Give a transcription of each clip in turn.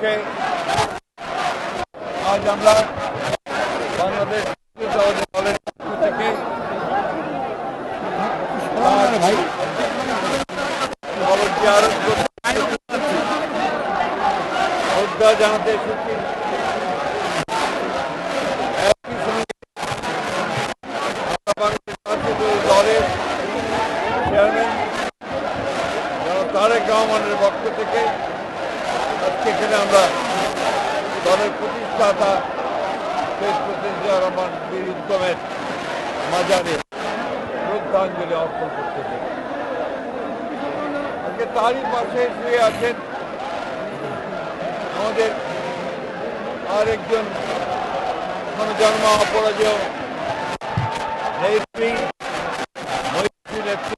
উপলক্ষে আজ আমরা বাংলাদেশ দলের পক্ষ থেকে শ্রদ্ধা জানাতে এসেছি। একই সঙ্গে দলের চেয়ারম্যান তারেক রহমানের পক্ষ থেকে এখানে আমরা দলের প্রতিষ্ঠাতা শেখ প্রেসিডেন্ট রহমান বীর উদ্যমের মাজারে শ্রদ্ধাঞ্জলি অর্পণ করতে আজকে তারই পাশে শুয়ে আছেন আমাদের আরেকজন জন্ম অপরাজয় নেত্রী, মৈত্রী নেত্রী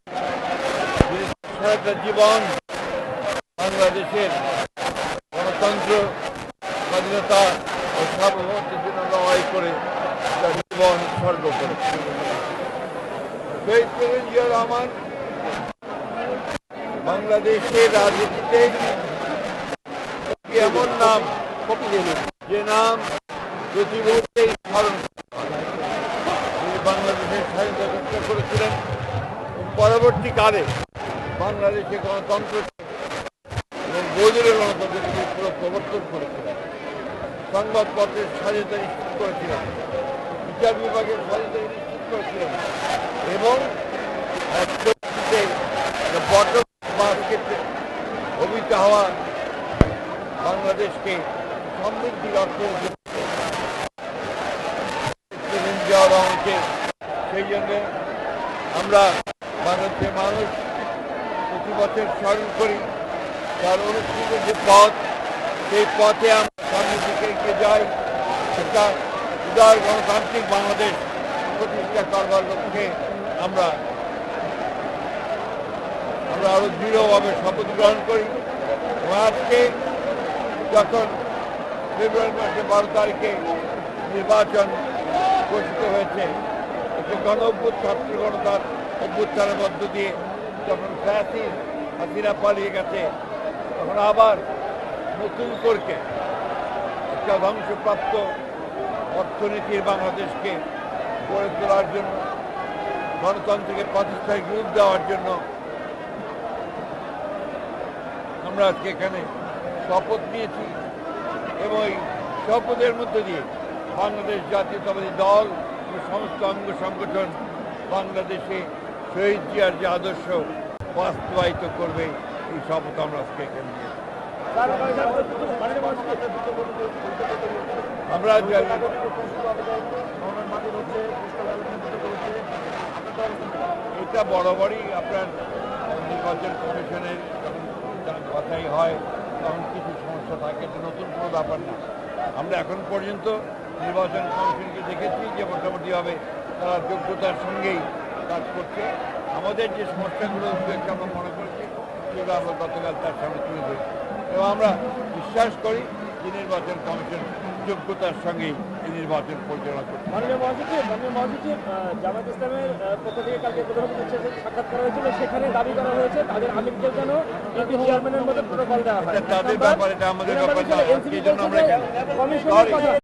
জীবন বাংলাদেশের গণতন্ত্র, স্বাধীনতা ও সার্বভৌমত্বের জন্য লড়াই করে তার জীবন স্বর্গ করে। রহমান, বাংলাদেশের রাজনীতিতে এমন নাম যে নাম প্রতি স্মরণ তিনি বাংলাদেশের স্বাধীনতা রক্ষা করেছিলেন পরবর্তীকালে বাংলাদেশে গণতন্ত্র এবং বৈদুরের গণতন্ত্রকে তিনি পুরো প্রবর্তন করেছিলেন। সংবাদপত্রের স্বাধীনতা নিশ্চিত করেছিলেন। বিচার বিভাগের স্বাধীনতা নিশ্চিত করেছিলেন। এবং বটম হওয়া বাংলাদেশকে সমৃদ্ধির অর্থে দেওয়া রহমানকে সেই জন্য আমরা বাংলাদেশের মানুষ প্রতি বছর স্মরণ করি। অনুষ্ঠিত যে পথ, সেই পথে আমরা সামনের এগিয়ে যাই। সেটা উদার গণতান্ত্রিক বাংলাদেশ প্রতিষ্ঠা করবার লক্ষ্যে আমরা আমরা আরও দৃঢ়ভাবে শপথ গ্রহণ করি। আজকে যখন ফেব্রুয়ারি মাসে বারো তারিখে নির্বাচন ঘোষিত হয়েছে একটি গণ ছাত্র গণতার অভ্যুত্থানের মধ্য দিয়ে যখন ফ্যাসি হাসিনা পালিয়ে গেছে তখন আবার নতুন করকে একটা ধ্বংসপ্রাপ্ত অর্থনীতির বাংলাদেশকে গড়ে তোলার জন্য, গণতন্ত্রকে প্রতিষ্ঠায় রূপ দেওয়ার জন্য আমরা আজকে এখানে শপথ নিয়েছি এবং এই শপথের মধ্যে দিয়ে বাংলাদেশ জাতীয়তাবাদী দল ও সমস্ত অঙ্গ সংগঠন বাংলাদেশে শহীদ জিয়ার যে আদর্শ বাস্তবায়িত করবে। এই শপথ আমরা আজকে এখানে আমরা এটা বরাবরই আপনার নির্বাচন কমিশনের যখন কথাই হয়, তখন কিছু সমস্যা থাকে, এটা নতুন কোনো ব্যাপার না। আমরা এখন পর্যন্ত নির্বাচন কমিশনকে দেখেছি যে মোটামুটিভাবে তারা যোগ্যতার সঙ্গেই কাজ করছে। আমাদের যে সমস্যাগুলো আমরা মনে করছি সেগুলো আমরা গতকাল তার সামনে তুলে ধরেছি। এবং আমরা বিশ্বাস করি যে নির্বাচন কমিশন যোগ্যতার সঙ্গেই এই নির্বাচন পরিচালনা করছে মাননীয় মহাসচিব মাননীয় মহাসচিব জামাত ইসলামের পক্ষ থেকে কালকে প্রধানমন্ত্রীর সাথে সাক্ষাৎ করা হয়েছিল। সেখানে দাবি করা হয়েছে তাদের আমিরদের যেন ইউপি চেয়ারম্যানের মধ্যে প্রোটোকল দেওয়া হয়। তাদের ব্যাপার এটা আমাদের ব্যাপার কমিশনের কথা